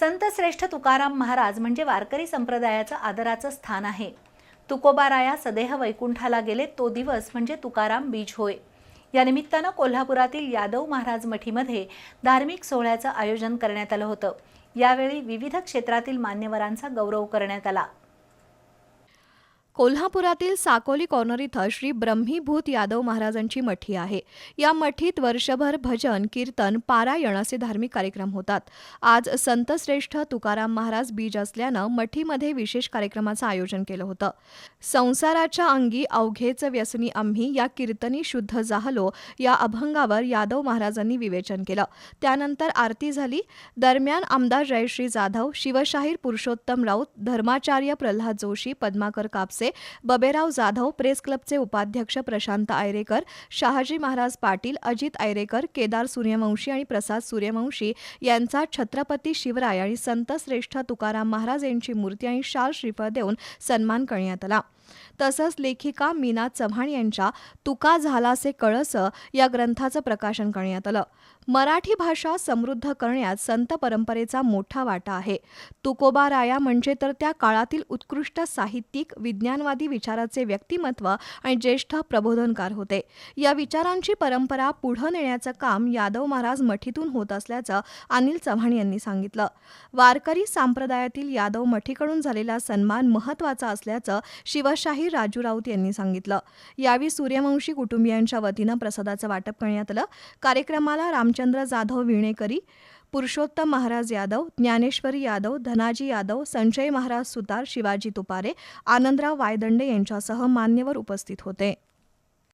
संत श्रेष्ठ तुकाराम महाराज म्हणजे वारकरी संप्रदायाचं आदराचं स्थान आहे. तुकोबाराया सदेह वैकुंठाला गेले तो दिवस म्हणजे तुकाराम बीज होय. या निमित्तानं कोल्हापुरातील यादव महाराज मठीमध्ये धार्मिक सोहळ्याचं आयोजन करण्यात आलं होतं. यावेळी विविध क्षेत्रातील मान्यवरांचा गौरव करण्यात आला. कोल्हापुरातील साकोली कॉर्नर इथं श्री ब्रह्मीभूत यादव महाराजांची मठी आहे. या मठीत वर्षभर भजन कीर्तन पारायण असे धार्मिक कार्यक्रम होतात. आज संतश्रेष्ठ तुकाराम महाराज बीज असल्यानं मठीमध्ये विशेष कार्यक्रमाचं आयोजन केलं होतं. संसाराच्या अंगी अवघेच व्यसनी आम्ही या कीर्तनी शुद्ध जाहलो या अभंगावर यादव महाराजांनी विवेचन केलं. त्यानंतर आरती झाली. दरम्यान आमदार जयश्री जाधव शिवशाहीर पुरुषोत्तम राऊत धर्माचार्य प्रल्हाद जोशी पद्माकर कापसे बबेराव जाधव प्रेस क्लबचे उपाध्यक्ष प्रशांत आयरेकर शहाजी महाराज पाटील अजित आयरेकर केदार सूर्यवंशी आणि प्रसाद सूर्यवंशी यांचा छत्रपती शिवराय आणि संत श्रेष्ठ तुकाराम महाराज यांची मूर्ती आणि शाल श्रीफळ देऊन सन्मान करण्यात आला. तसंच लेखिका मीना चव्हाण यांच्या तुका झालासे कळस या ग्रंथाचं प्रकाशन करण्यात आलं. मराठी भाषा समृद्ध करण्यात संत परंपरेचा मोठा वाटा आहे. तुकोबा राया म्हणजे तर त्या काळातील उत्कृष्ट साहित्यिक विज्ञानवादी विचाराचे व्यक्तिमत्व आणि ज्येष्ठ प्रबोधनकार होते. या विचारांची परंपरा पुढं नेण्याचं काम यादव महाराज मठीतून होत असल्याचं अनिल चव्हाण यांनी सांगितलं. वारकरी संप्रदायातील यादव मठीकडून झालेला सन्मान महत्त्वाचा असल्याचं शिवशाही राजू राऊत यांनी सांगितलं. यावेळी सूर्यवंशी कुटुंबियांच्या वतीनं प्रसादाचं वाटप करण्यात आलं. कार्यक्रमाला रामचंद्र जाधव विणेकरी पुरुषोत्तम महाराज यादव ज्ञानेश्वरी यादव धनाजी यादव संजय महाराज सुतार शिवाजी तुपारे आनंदराव वायदंडे यांच्यासह मान्यवर उपस्थित होते.